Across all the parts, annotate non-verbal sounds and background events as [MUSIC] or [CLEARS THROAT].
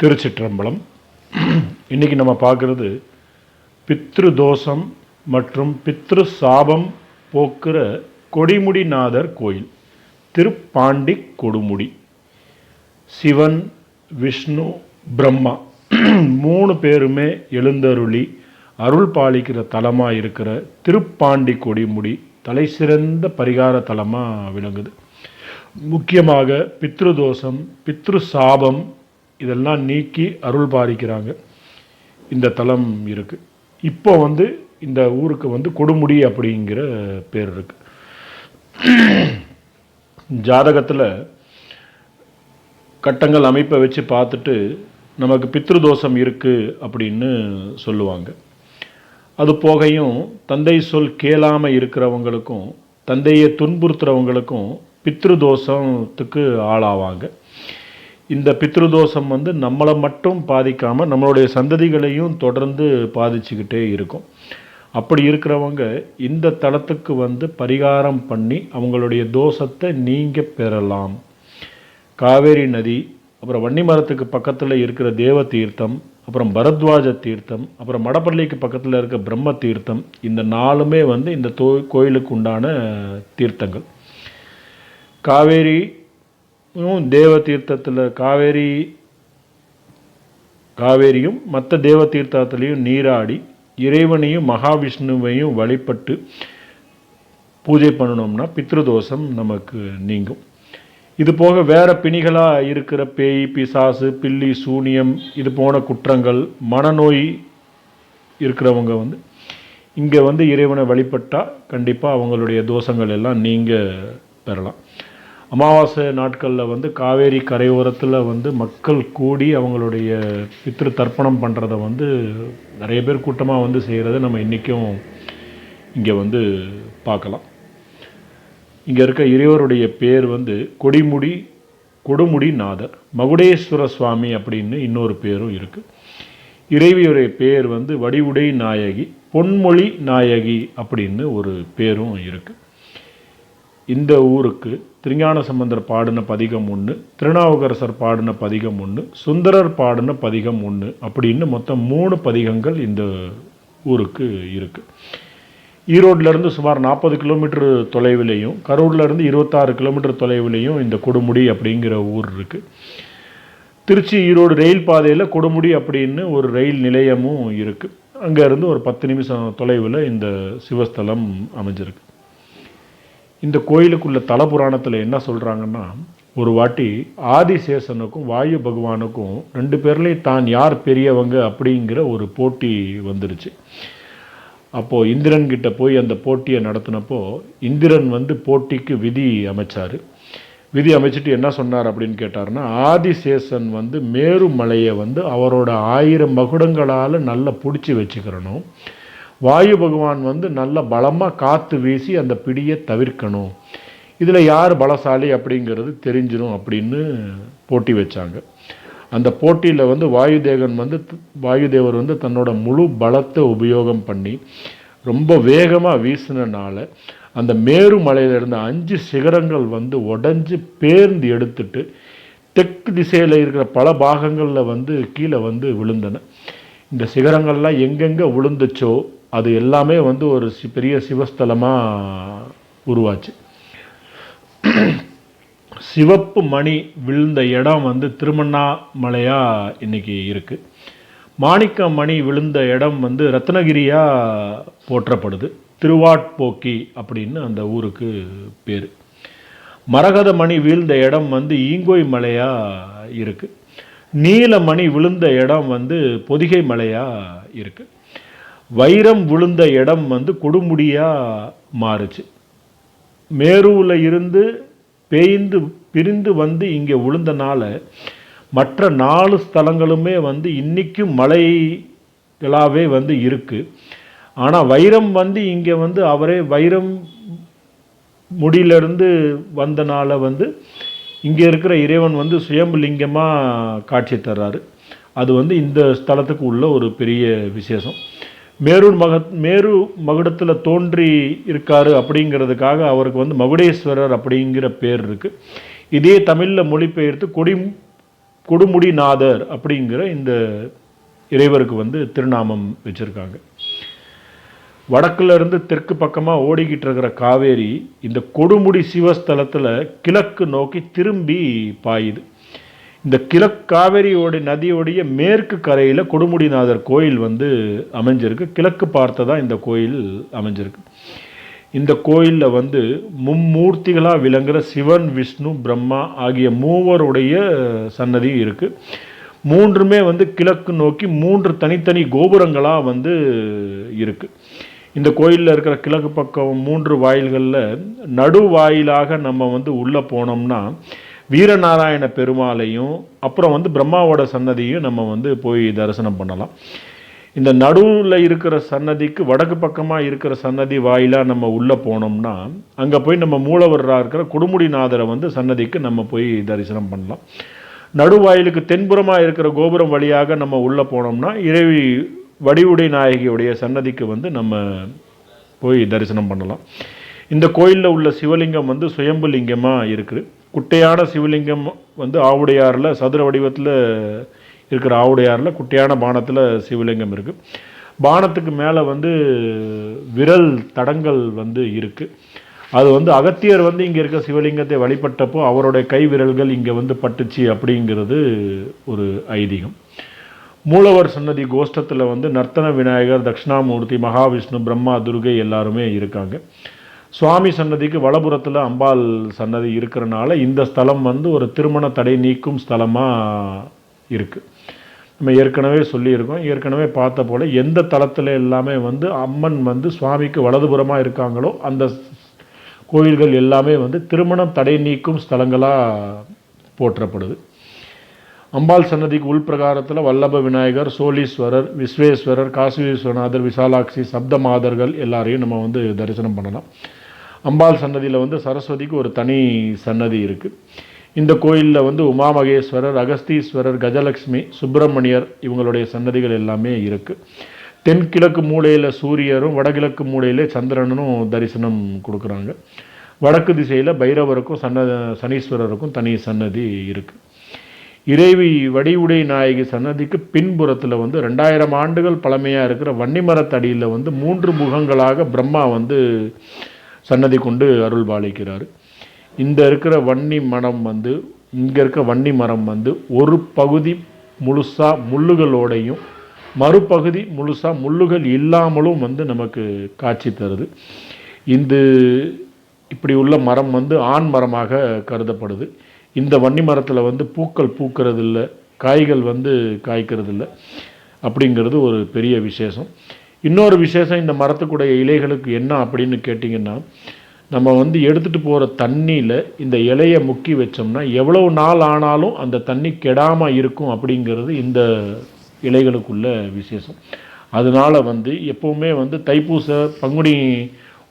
திருச்சிற்றம்பலம். இன்னைக்கு நம்ம பார்க்குறது பித்ரு தோஷம் மற்றும் பித்ரு சாபம் போக்குற கொடிமுடிநாதர் கோயில் திருப்பாண்டி கொடுமுடி. சிவன் விஷ்ணு பிரம்மா [CLEARS THROAT] மூணு பேருமே எழுந்தருளி அருள் பாலிக்கிற தலமாக இருக்கிற திருப்பாண்டி கொடிமுடி தலை சிறந்த பரிகார தலமாக விளங்குது. முக்கியமாக பித்ரு தோஷம் பித்ரு சாபம் இதெல்லாம் நீக்கி அருள் பாரிக்கிறாங்க இந்த தலம் இருக்குது இப்போ வந்து இந்த ஊருக்கு வந்து கொடுமுடி அப்படிங்கிற பேர் இருக்குது ஜாதகத்தில் கட்டங்கள் அமைப்பை வச்சு பார்த்துட்டு நமக்கு பித்ருதோஷம் இருக்குது அப்படின்னு சொல்லுவாங்க. அது போகையும் தந்தை சொல் கேளாமல் இருக்கிறவங்களுக்கும் தந்தையை துன்புறுத்துறவங்களுக்கும் பித்ருதோஷத்துக்கு ஆளாவாங்க. இந்த பித்ருதோஷம் வந்து நம்மளை மட்டும் பாதிக்காமல் நம்மளுடைய சந்ததிகளையும் தொடர்ந்து பாதிச்சுக்கிட்டே இருக்கும். அப்படி இருக்கிறவங்க இந்த தளத்துக்கு வந்து பரிகாரம் பண்ணி அவங்களுடைய தோஷத்தை நீங்க பெறலாம். காவேரி நதி அப்புறம் வன்னி மரத்துக்கு பக்கத்தில் இருக்கிற தேவ தீர்த்தம் அப்புறம் பரத்வாஜ தீர்த்தம் அப்புறம் மடப்பள்ளிக்கு பக்கத்தில் இருக்க பிரம்ம தீர்த்தம் இந்த நாலுமே வந்து இந்த தோ கோயிலுக்கு உண்டான தீர்த்தங்கள். காவேரி தேவ தீர்த்தத்தில் காவேரி காவேரியும் மற்ற தேவ தீர்த்தத்துலேயும் நீராடி இறைவனையும் மகாவிஷ்ணுவையும் வழிபட்டு பூஜை பண்ணணும்னா பித்ருதோஷம் நமக்கு நீங்கும். இது போக வேற பிணிகளாக இருக்கிற பேய் பிசாசு பில்லி சூனியம் இது போன குற்றங்கள் மனநோய் இருக்கிறவங்க வந்து இங்கே வந்து இறைவனை வழிபட்டால் கண்டிப்பாக அவங்களுடைய தோஷங்கள் எல்லாம் நீங்கள் பெறலாம். அமாவாசை நாட்களில் வந்து காவேரி கரையோரத்தில் வந்து மக்கள் கூடி அவங்களுடைய பித்ரு தர்ப்பணம் பண்ணுறத வந்து நிறைய பேர் கூட்டமாக வந்து செய்கிறத நம்ம இன்றைக்கும் இங்கே வந்து பார்க்கலாம். இங்கே இருக்க இறைவருடைய பேர் வந்து கொடிமுடி கொடுமுடி நாதர் மகுடேஸ்வர சுவாமி அப்படின்னு இன்னொரு பேரும் இருக்குது இறைவியுடைய பேர் வந்து வடிவுடை நாயகி பொன்மொழி நாயகி அப்படின்னு ஒரு பேரும் இருக்குது இந்த ஊருக்கு திருஞான சம்பந்தர் பாடின பதிகம் ஒன்று திருநாவுக்கரசர் பாடின பதிகம் ஒன்று சுந்தரர் பாடின பதிகம் ஒன்று அப்படின்னு மொத்தம் மூணு பதிகங்கள் இந்த ஊருக்கு இருக்குது ஈரோட்லேருந்து சுமார் நாற்பது கிலோமீட்டர் தொலைவிலையும் கரூர்லேருந்து இருபத்தாறு கிலோமீட்டர் தொலைவிலையும் இந்த கொடுமுடி அப்படிங்கிற ஊர் இருக்குது திருச்சி ஈரோடு ரயில் பாதையில் கொடுமுடி அப்படின்னு ஒரு ரயில் நிலையமும் இருக்குது அங்கேருந்து ஒரு பத்து நிமிஷம் தொலைவில் இந்த சிவஸ்தலம் அமைஞ்சிருக்கு. இந்த கோயிலுக்குள்ள தல புராணத்தில் என்ன சொல்கிறாங்கன்னா ஒரு வாட்டி ஆதிசேஷனுக்கும் வாயு பகவானுக்கும் ரெண்டு பேர்லேயும் தான் யார் பெரியவங்க அப்படிங்கிற ஒரு போட்டி வந்துருச்சு. அப்போது இந்திரன்கிட்ட போய் அந்த போட்டியை நடத்தினப்போ இந்திரன் வந்து போட்டிக்கு விதி அமைச்சார். விதி அமைச்சிட்டு என்ன சொன்னார் அப்படின்னு கேட்டார்னா ஆதிசேஷன் வந்து மேருமலையை வந்து அவரோட ஆயிரம் மகுடங்களால் நல்லா பிடிச்சி வச்சுக்கிறணும். வாயு பகவான் வந்து நல்ல பலமாக காற்று வீசி அந்த பிடியை தவிர்க்கணும். இதில் யார் பலசாலி அப்படிங்கிறது தெரிஞ்சிடும் அப்படின்னு போட்டி வச்சாங்க. அந்த போட்டியில் வந்து வாயுதேகன் வந்து வாயுதேவர் வந்து தன்னோட முழு பலத்தை உபயோகம் பண்ணி ரொம்ப வேகமாக வீசினனால அந்த மேரு மலையில் இருந்த அஞ்சு சிகரங்கள் வந்து உடஞ்சி பேர்ந்து எடுத்துட்டு தெற்கு திசையில் இருக்கிற பல பாகங்களில் வந்து கீழே வந்து விழுந்தன. இந்த சிகரங்கள்லாம் எங்கெங்கே விழுந்துச்சோ அது எல்லாமே வந்து ஒரு சி பெரிய சிவஸ்தலமாக உருவாச்சு. சிவப்பு மணி விழுந்த இடம் வந்து திருமண்ணாமலையாக இன்னைக்கு இருக்குது மாணிக்க மணி விழுந்த இடம் வந்து ரத்னகிரியாக போற்றப்படுது. திருவாட்போக்கி அப்படின்னு அந்த ஊருக்கு பேர். மரகத மணி வீழ்ந்த இடம் வந்து ஈங்கோய் மலையாக இருக்குது நீலமணி விழுந்த இடம் வந்து பொதிகை மலையாக இருக்குது வைரம் விழுந்த இடம் வந்து கொடுமுடியாக மாறுச்சு. மேருவில் இருந்து பேய்ந்து பிரிந்து வந்து இங்கே விழுந்தனால மற்ற நாலு ஸ்தலங்களுமே வந்து இன்றைக்கும் மலைகளாகவே வந்து இருக்குது ஆனால் வைரம் வந்து இங்கே வந்து அவரே வைரம் முடியிலிருந்து வந்தனால வந்து இங்கே இருக்கிற இறைவன் வந்து சுயம்புலிங்கமாக காட்சி தர்றாரு. அது வந்து இந்த ஸ்தலத்துக்கு உள்ள ஒரு பெரிய விசேஷம். மேரூர் மக மேரு மகுடத்தில் தோன்றி இருக்காரு அப்படிங்கிறதுக்காக அவருக்கு வந்து மகுடேஸ்வரர் அப்படிங்கிற பேர் இருக்குது இதே தமிழில் மொழிபெயர்த்து கொடி கொடுமுடிநாதர் அப்படிங்கிற இந்த இறைவருக்கு வந்து திருநாமம் வச்சுருக்காங்க. வடக்குலேருந்து தெற்கு பக்கமாக ஓடிக்கிட்டு இருக்கிற காவேரி இந்த கொடுமுடி சிவஸ்தலத்தில் கிழக்கு நோக்கி திரும்பி பாயுது. இந்த கிழக்காவேரியோட நதியோடைய மேற்கு கரையில் கொடுமுடிநாதர் கோயில் வந்து அமைஞ்சிருக்கு. கிழக்கு பார்த்ததா இந்த கோயில் அமைஞ்சிருக்கு. இந்த கோயிலில் வந்து மும்மூர்த்திகளாக விளங்குற சிவன் விஷ்ணு பிரம்மா ஆகிய மூவருடைய சன்னதியும் இருக்குது மூன்றுமே வந்து கிழக்கு நோக்கி மூன்று தனித்தனி கோபுரங்களாக வந்து இருக்குது இந்த கோயிலில் இருக்கிற கிழக்கு பக்கம் மூன்று வாயில்களில் நடு வாயிலாக நம்ம வந்து உள்ளே போனோம்னா வீரநாராயண பெருமாளையும் அப்புறம் வந்து பிரம்மாவோட சன்னதியும் நம்ம வந்து போய் தரிசனம் பண்ணலாம். இந்த நடுவில் இருக்கிற சன்னதிக்கு வடக்கு பக்கமாக இருக்கிற சன்னதி வாயிலாக நம்ம உள்ளே போனோம்னா அங்கே போய் நம்ம மூலவராக இருக்கிற கொடுமுடிநாதரை வந்து சன்னதிக்கு நம்ம போய் தரிசனம் பண்ணலாம். நடுவாயிலுக்கு தென்புறமாக இருக்கிற கோபுரம் வழியாக நம்ம உள்ளே போனோம்னா இறைவி வடிவுடை நாயகியுடைய சன்னதிக்கு வந்து நம்ம போய் தரிசனம் பண்ணலாம். இந்த கோயிலில் உள்ள சிவலிங்கம் வந்து சுயம்பு லிங்கமாக இருக்குது குட்டையான சிவலிங்கம் வந்து ஆவுடையாரில் சதுர வடிவத்தில் இருக்கிற ஆவுடையாரில் குட்டையான பானத்தில் சிவலிங்கம் இருக்குது பானத்துக்கு மேலே வந்து விரல் தடங்கள் வந்து இருக்குது அது வந்து அகத்தியர் வந்து இங்கே இருக்க சிவலிங்கத்தை வழிபட்டப்போ அவருடைய கை விரல்கள் இங்கே வந்து பட்டுச்சு அப்படிங்கிறது ஒரு ஐதீகம். மூலவர் சன்னதி கோஷ்டத்தில் வந்து நர்த்தன விநாயகர் தட்சிணாமூர்த்தி மகாவிஷ்ணு பிரம்மா துர்கை எல்லாருமே இருக்காங்க. சுவாமி சன்னதிக்கு வலபுறத்தில் அம்பாள் சன்னதி இருக்கிறனால இந்த ஸ்தலம் வந்து ஒரு திருமண தடை நீக்கும் ஸ்தலமாக இருக்குது நம்ம ஏற்கனவே சொல்லியிருக்கோம். ஏற்கனவே பார்த்த போல் எந்த தளத்தில் எல்லாமே வந்து அம்மன் வந்து சுவாமிக்கு வலதுபுறமாக இருக்காங்களோ அந்த கோயில்கள் எல்லாமே வந்து திருமணம் தடை நீக்கும் ஸ்தலங்களாக போற்றப்படுது. அம்பாள் சன்னதிக்கு உள்பிரகாரத்தில் வல்லப விநாயகர் சோழீஸ்வரர் விஸ்வேஸ்வரர் காசி விஸ்வநாதர் விசாலாட்சி சப்த மாதர்கள் எல்லாரையும் நம்ம வந்து தரிசனம் பண்ணலாம். அம்பாள் சன்னதியில் வந்து சரஸ்வதிக்கு ஒரு தனி சன்னதி இருக்குது இந்த கோயிலில் வந்து உமாமகேஸ்வரர் அகஸ்தீஸ்வரர் கஜலக்ஷ்மி சுப்பிரமணியர் இவங்களுடைய சன்னதிகள் எல்லாமே இருக்குது தென்கிழக்கு மூலையில் சூரியரும் வடகிழக்கு மூலையில் சந்திரனும் தரிசனம் கொடுக்குறாங்க. வடக்கு திசையில் பைரவருக்கும் சன்ன சனீஸ்வரருக்கும் தனி சன்னதி இருக்குது இறைவி வடிவுடை நாயகி சன்னதிக்கு பின்புறத்தில் வந்து ரெண்டாயிரம் ஆண்டுகள் பழமையாக இருக்கிற வன்னிமரத்தடியில் வந்து மூன்று முகங்களாக பிரம்மா வந்து சன்னதி கொண்டு அருள் பாலிக்கிறார் இந்த இருக்கிற வன்னி மரம் வந்து இங்கே இருக்க வன்னி மரம் வந்து ஒரு பகுதி முழுசாக முள்ளுகளோடையும் மறுபகுதி முழுசாக முள்ளுகள் இல்லாமலும் வந்து நமக்கு காட்சி தருது. இந்த இப்படி உள்ள மரம் வந்து ஆண் மரமாக கருதப்படுது. இந்த வன்னி மரத்தில் வந்து பூக்கள் பூக்கிறது இல்லை காய்கள் வந்து காய்க்கிறது இல்லை அப்படிங்கிறது ஒரு பெரிய விசேஷம். இன்னொரு விசேஷம் இந்த மரத்துக்குடைய இலைகளுக்கு என்ன அப்படின்னு கேட்டிங்கன்னா நம்ம வந்து எடுத்துகிட்டு போகிற தண்ணியில் இந்த இலையை முக்கி வச்சோம்னா எவ்வளவு நாள் ஆனாலும் அந்த தண்ணி கெடாமல் இருக்கும் அப்படிங்கிறது இந்த இலைகளுக்குள்ள விசேஷம். அதனால் வந்து எப்போவுமே வந்து தைப்பூச பங்குனி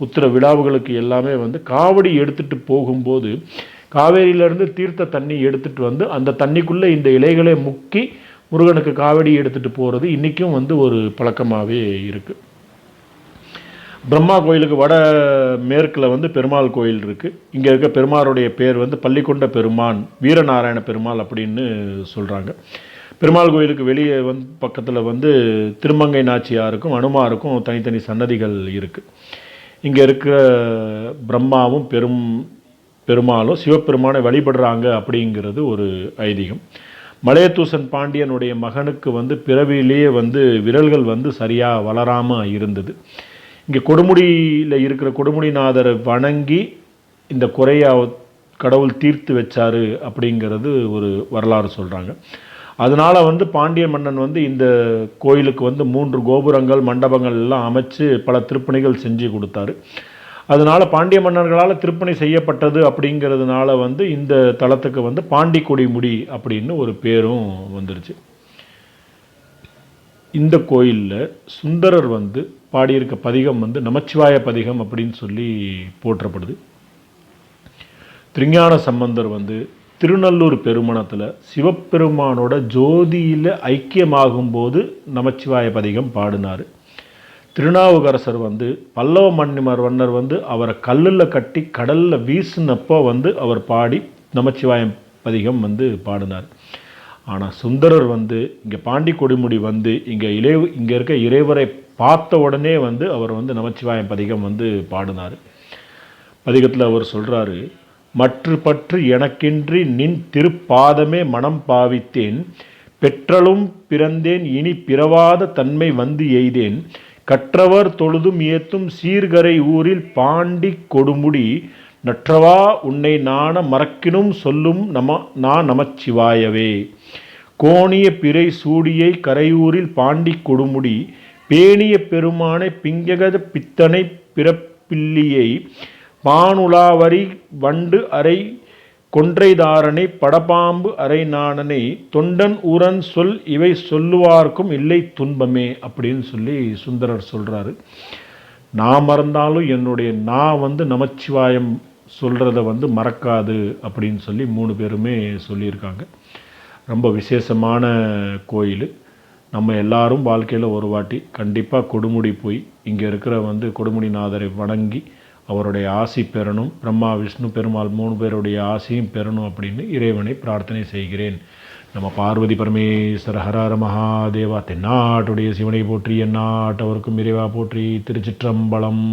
உத்திர விழாவுகளுக்கு எல்லாமே வந்து காவடி எடுத்துகிட்டு போகும்போது காவேரியிலேருந்து தீர்த்த தண்ணி எடுத்துகிட்டு வந்து அந்த தண்ணிக்குள்ளே இந்த இலைகளை முக்கி முருகனுக்கு காவடி எடுத்துகிட்டு போகிறது இன்றைக்கும் வந்து ஒரு பழக்கமாகவே இருக்குது பிரம்மா கோயிலுக்கு வட மேற்கில் வந்து பெருமாள் கோயில் இருக்குது இங்கே இருக்க பெருமாளுடைய பேர் வந்து பள்ளிக்கொண்ட பெருமான் வீரநாராயண பெருமாள் அப்படின்னு சொல்கிறாங்க பெருமாள் கோயிலுக்கு வெளியே வந்து பக்கத்தில் வந்து திருமங்கை நாச்சியாருக்கும் அனுமாருக்கும் தனித்தனி சன்னதிகள் இருக்குது இங்கே இருக்கிற பிரம்மாவும் பெரும் பெருமாளும் சிவபெருமானை வழிபடுறாங்க அப்படிங்கிறது ஒரு ஐதீகம். மலையத்தூசன் பாண்டியனுடைய மகனுக்கு வந்து பிறவியிலேயே வந்து விரல்கள் வந்து சரியாக வளராமல் இருந்தது. இங்கே கொடுமுடியில் இருக்கிற கொடுமுடிநாதரை வணங்கி இந்த குறையை கடவுள் தீர்த்து வச்சாரு அப்படிங்கிறது ஒரு வரலாறு சொல்கிறாங்க அதனால் வந்து பாண்டிய மன்னன் வந்து இந்த கோயிலுக்கு வந்து மூன்று கோபுரங்கள் மண்டபங்கள் எல்லாம் அமைச்சு பல திருப்பணிகள் செஞ்சு கொடுத்தாரு. அதனால் பாண்டிய மன்னர்களால் திருப்பணி செய்யப்பட்டது அப்படிங்கிறதுனால வந்து இந்த தளத்துக்கு வந்து பாண்டி கொடிமுடி அப்படின்னு ஒரு பேரும் வந்துருச்சு. இந்த கோயிலில் சுந்தரர் வந்து பாடியிருக்க பதிகம் வந்து நமச்சிவாய பதிகம் அப்படின்னு சொல்லி போற்றப்படுது. திருஞான சம்பந்தர் வந்து திருநல்லூர் பெருமணத்தில் சிவபெருமானோட ஜோதியில் ஐக்கியமாகும்போது நமச்சிவாய பதிகம் பாடினார். திருநாவுக்கரசர் வந்து பல்லவ மன்னிமர் வன்னர் வந்து அவரை கல்லில் கட்டி கடலில் வீசினப்போ வந்து அவர் பாடி நமச்சிவாயம் பதிகம் வந்து பாடினார். ஆனால் சுந்தரர் வந்து இங்கே பாண்டி கொடுமுடி வந்து இங்கே இறை இங்கே இருக்க இறைவரை பார்த்த உடனே வந்து அவர் வந்து நமச்சிவாயம் பதிகம் வந்து பாடினார். பதிகத்தில் அவர் சொல்கிறாரு மற்று பற்று எனக்கின்றி நின் திருப்பாதமே மனம் பாவித்தேன் பெற்றலும் பிறந்தேன் இனி பிறவாத தன்மை வந்து எய்தேன் கற்றவர் தொழுதும் ஏத்தும் சீர்கரை ஊரில் பாண்டி கொடுமுடி நற்றவா உன்னை நாண மறக்கினும் சொல்லும் நம நான் நமச்சிவாயவே. கோணிய பிறை சூடியை கரையூரில் பாண்டி கொடுமுடி பேணிய பெருமானை பிங்ககத பித்தனை பிறப்பில்லியை பானுலாவரி வண்டு அறை கொன்றைதாரனை படபாம்பு அரை நாணனை தொண்டன் ஊரன் சொல் இவை சொல்லுவார்க்கும் இல்லை துன்பமே அப்படின்னு சொல்லி சுந்தரர் சொல்கிறாரு நான் மறந்தாலும் என்னுடைய நான் வந்து நமச்சிவாயம் சொல்கிறத வந்து மறக்காது அப்படின்னு சொல்லி மூணு பேருமே சொல்லியிருக்காங்க. ரொம்ப விசேஷமான கோயில். நம்ம எல்லாரும் வாழ்க்கையில் ஒரு வாட்டி கண்டிப்பாக கொடுமுடி போய் இங்கே இருக்கிற வந்து கொடுமுடிநாதரை வணங்கி அவருடைய ஆசி பெறணும். பிரம்மா விஷ்ணு பெருமாள் மூணு பேருடைய ஆசியும் பெறணும் அப்படின்னு இறைவனை பிரார்த்தனை செய்கிறேன். நம்ம பார்வதி பரமேஸ்வர ஹரார மகாதேவா தென்னாட்டுடைய சிவனை போற்றி எந்நாட்டவருக்கும் இறைவா போற்றி திருச்சிற்றம்பலம்.